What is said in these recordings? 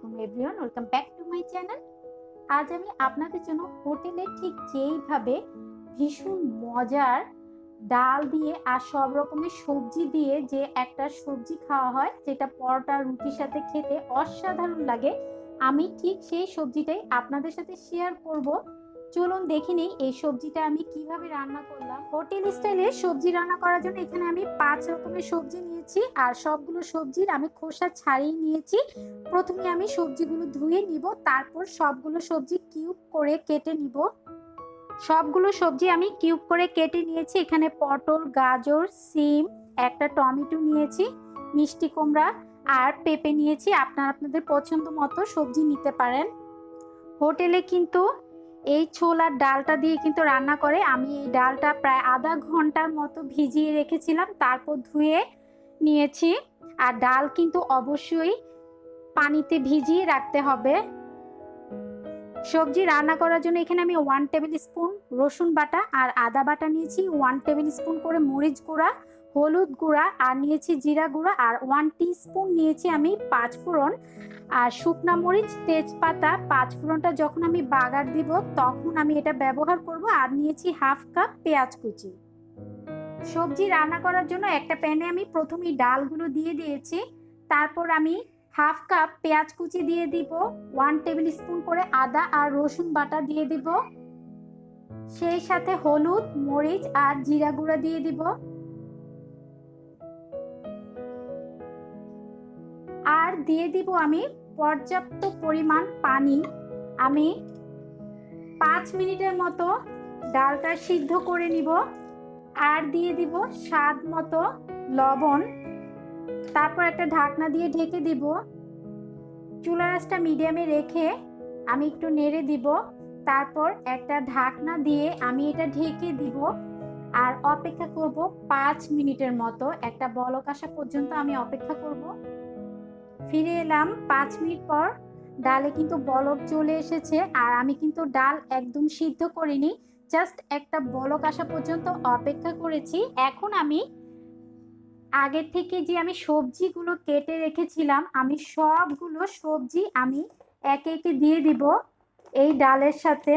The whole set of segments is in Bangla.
আলাইকুম everyone welcome back to my channel আজ আমি আপনাদের জন্য হোটেলে ঠিক যেইভাবে ভীষণ মজার ডাল দিয়ে আর সব রকমের সবজি দিয়ে যে একটা সবজি খাওয়া হয়, যেটা পরোটা, রুটির সাথে খেতে অসাধারণ লাগে, আমি ঠিক সেই সবজিটাই আপনাদের সাথে শেয়ার করব। চলুন দেখে নিই এই সবজিটা আমি কীভাবে রান্না করলাম। হোটেল স্টাইলে সবজি রান্না করার জন্য এখানে আমি পাঁচ রকমের সবজি নিয়েছি আর সবগুলো সবজির আমি খোসা ছাড়িয়ে নিয়েছি। প্রথমে আমি সবজিগুলো ধুয়ে নিব, তারপর সবগুলো সবজি কিউব করে কেটে নিব। সবগুলো সবজি আমি কিউব করে কেটে নিয়েছি। এখানে পটল, গাজর, সিম, একটা টমেটো নিয়েছি, মিষ্টি কুমড়া আর পেঁপে নিয়েছি। আপনারা আপনাদের পছন্দ মতো সবজি নিতে পারেন। হোটেলে কিন্তু এই ছোলার ডালটা দিয়ে কিন্তু রান্না করে, আমি এই ডালটা প্রায় আধা ঘণ্টার মতো ভিজিয়ে রেখেছিলাম, তারপর ধুয়ে নিয়েছি। আর ডাল কিন্তু অবশ্যই পানিতে ভিজিয়ে রাখতে হবে। সবজি রান্না করার জন্য এখানে আমি ওয়ান টেবিল স্পুন রসুন বাটা আর আদা বাটা নিয়েছি। ওয়ান টেবিল স্পুন করে মরিচ গুঁড়া হলুদ গুঁড়া আর নিয়েছি জিরা গুঁড়া আর ওয়ান স্পুন নিয়েছি আমি পাঁচ ফোড়ন আর শুকনা মরিচ, তেজপাতা। পাঁচ ফোড়নটা যখন আমি বাগার দিব, তখন আমি এটা ব্যবহার করব আর নিয়েছি হাফ কাপ পেঁয়াজ কুচি। সবজি রান্না করার জন্য একটা প্যানে আমি প্রথমেই ডালগুলো দিয়ে দিয়েছি। তারপর আমি হাফ কাপ পেঁয়াজ কুচি দিয়ে দিব ওয়ান টেবিল স্পুন করে আদা আর রসুন বাটা দিয়ে দিব। সেই সাথে হলুদ, মরিচ আর জিরা গুঁড়া দিয়ে দিব। আর দিয়ে দিব আমি পর্যাপ্ত পরিমাণ পানি। আমি পাঁচ মিনিটের মতো ডালটা সিদ্ধ করে নিব আর দিয়ে দিব স্বাদ মতো লবণ। তারপর একটা ঢাকনা দিয়ে ঢেকে দিব। চুলা রাসটা মিডিয়ামে রেখে আমি একটু নেড়ে দিব। তারপর একটা ঢাকনা দিয়ে আমি এটা ঢেকে দিব। আর অপেক্ষা করব পাঁচ মিনিটের মতো। একটা বলক আসা পর্যন্ত আমি অপেক্ষা করব। ফিরে এলাম পাঁচ মিনিট পর। ডালে কিন্তু বলক চলে এসেছে আর আমি কিন্তু ডাল একদম সিদ্ধ করিনি। জাস্ট একটা বলক আসা পর্যন্ত অপেক্ষা করেছি। এখন আমি আগের থেকে যে আমি সবজিগুলো কেটে রেখেছিলাম, আমি সবগুলো সবজি আমি একে একে দিয়ে দিব এই ডালের সাথে।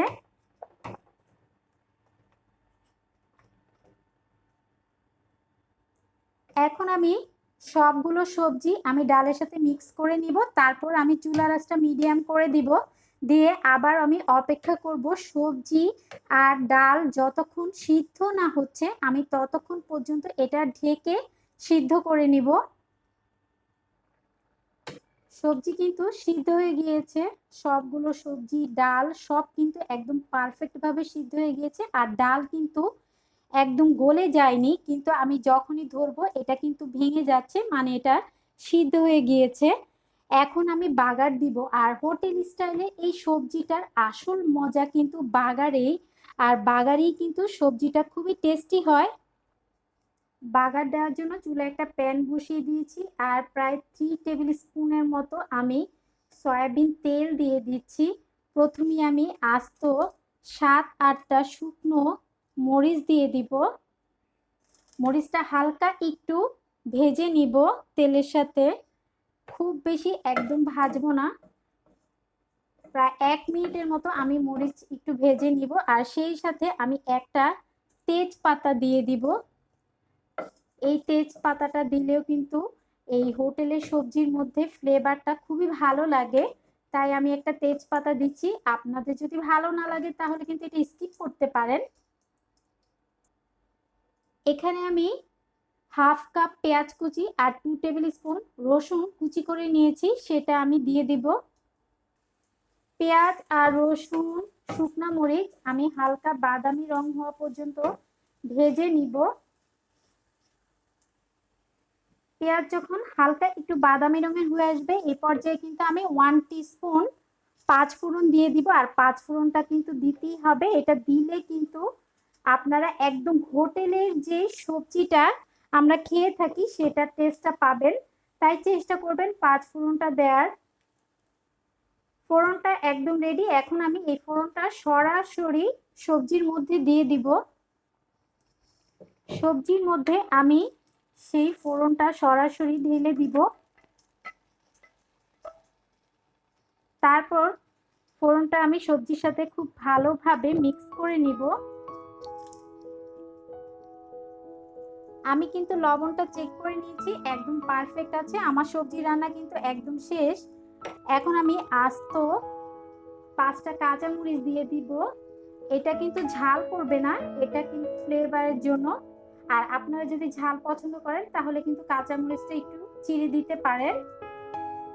এখন আমি সবগুলো সবজি আমি ডালের সাথে মিক্স করে নিব, তারপর আমি চুলা রাসটা মিডিয়াম করে দিব, দিয়ে আবার আমি অপেক্ষা করব সবজি আর ডাল যতক্ষণ সিদ্ধ না হচ্ছে, আমি ততক্ষণ পর্যন্ত এটা ঢেকে সিদ্ধ করে নিব। সবজি কিন্তু সিদ্ধ হয়ে গিয়েছে, সবগুলো সবজি, ডাল সব কিন্তু একদম পারফেক্টভাবে সিদ্ধ হয়ে গিয়েছে, আর ডাল কিন্তু একদম গলে যায়নি, কিন্তু আমি যখনই ধরবো, এটা কিন্তু ভেঙে যাচ্ছে মানে এটা সিদ্ধ হয়ে গিয়েছে। এখন আমি বাগার দিব, আর হোটেল স্টাইলে এই সবজিটার আসল মজা কিন্তু বাগারেই, আর বাগারেই কিন্তু সবজিটা খুবই টেস্টি হয়। বাগার দেওয়ার জন্য চুলে একটা প্যান বসিয়ে দিয়েছি, আর প্রায় থ্রি টেবিল স্পুনের মতো আমি সয়াবিন তেল দিয়ে দিচ্ছি। প্রথমে আমি আস্ত সাত আটটা শুকনো মরিচ দিয়ে দিব। মরিচটা হালকা একটু ভেজে নিব তেলের সাথে। খুব বেশি একদম ভাজবো না। প্রায় এক মিনিটের মতো আমি মরিচ একটু ভেজে নিব আর সেই সাথে আমি একটা তেজপাতা দিয়ে দিব। এই তেজপাতাটা দিলেও কিন্তু এই হোটেলের সবজির মধ্যে ফ্লেভারটা খুবই ভালো লাগে। তাই আমি একটা তেজপাতা দিচ্ছি। আপনাদের যদি ভালো না লাগে তাহলে কিন্তু এটা স্কিপ করতে পারেন। এখানে আমি হাফ কাপ পেঁয়াজ কুচি আর টু টেবিল স্পুন রসুন কুচি করে নিয়েছি, সেটা আমি দিয়ে দিব। পেঁয়াজ আর রসুন, শুকনা মরিচ আমি হালকা বাদামি রং হওয়া পর্যন্ত ভেজে নিব। পেঁয়াজ যখন হালকা একটু বাদামি রঙের হয়ে আসবে এই পর্যায়ে কিন্তু আমি ওয়ান স্পুন পাঁচ ফোড়ন দিয়ে দিব, আর পাঁচ ফোড়নটা কিন্তু দিতেই হবে। এটা দিলে কিন্তু আপনারা একদম হোটেলের যে সবজিটা আমরা খেয়ে থাকি, সেটার টেস্টটা পাবেন। তাই চেষ্টা করবেন পাঁচ ফোড়নটা দেওয়ার ফোড়নটা একদম রেডি এখন আমি এই ফোড়নটা সরাসরি সবজির মধ্যে দিয়ে দিব। সবজির মধ্যে আমি সেই ফোড়নটা সরাসরি ঢেলে দিব। তারপর ফোড়নটা আমি সবজির সাথে খুব ভালোভাবে মিক্স করে নিব। আমি কিন্তু লবণটা চেক করে নিয়েছি, একদম পারফেক্ট আছে। আমার সবজি রান্না কিন্তু একদম শেষ। এখন আমি আস্ত পাঁচটা কাঁচামরিচ দিয়ে দিব। এটা কিন্তু ঝাল করবে না, এটা কিন্তু ফ্লেভারের জন্য। আর আপনারা যদি ঝাল পছন্দ করেন, তাহলে কিন্তু কাঁচামরিচটা একটু চিড়ে দিতে পারেন।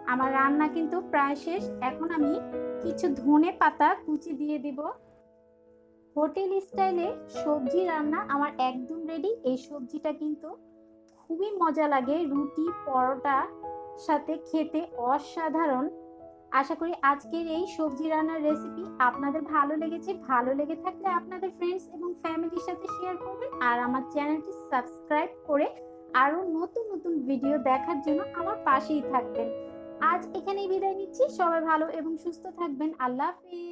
আমার রান্না কিন্তু প্রায় শেষ। এখন আমি কিছু ধনে পাতা কুচি দিয়ে দিব। হোটেল স্টাইলে সবজি রান্না আমার একদম রেডি এই সবজিটা কিন্তু খুবই মজা লাগে, রুটি, পরোটা সাথে খেতে অসাধারণ। আশা করি আজকের এই সবজি রান্নার রেসিপি আপনাদের ভালো লেগেছে। ভালো লেগে থাকলে আপনাদের ফ্রেন্ডস এবং ফ্যামিলির সাথে শেয়ার করবেন আর আমার চ্যানেলটি সাবস্ক্রাইব করে আরও নতুন নতুন ভিডিও দেখার জন্য আমার পাশেই থাকবেন। আজ এখানেই বিদায় নিচ্ছি। সবাই ভালো এবং সুস্থ থাকবেন। আল্লাহ হাফিজ।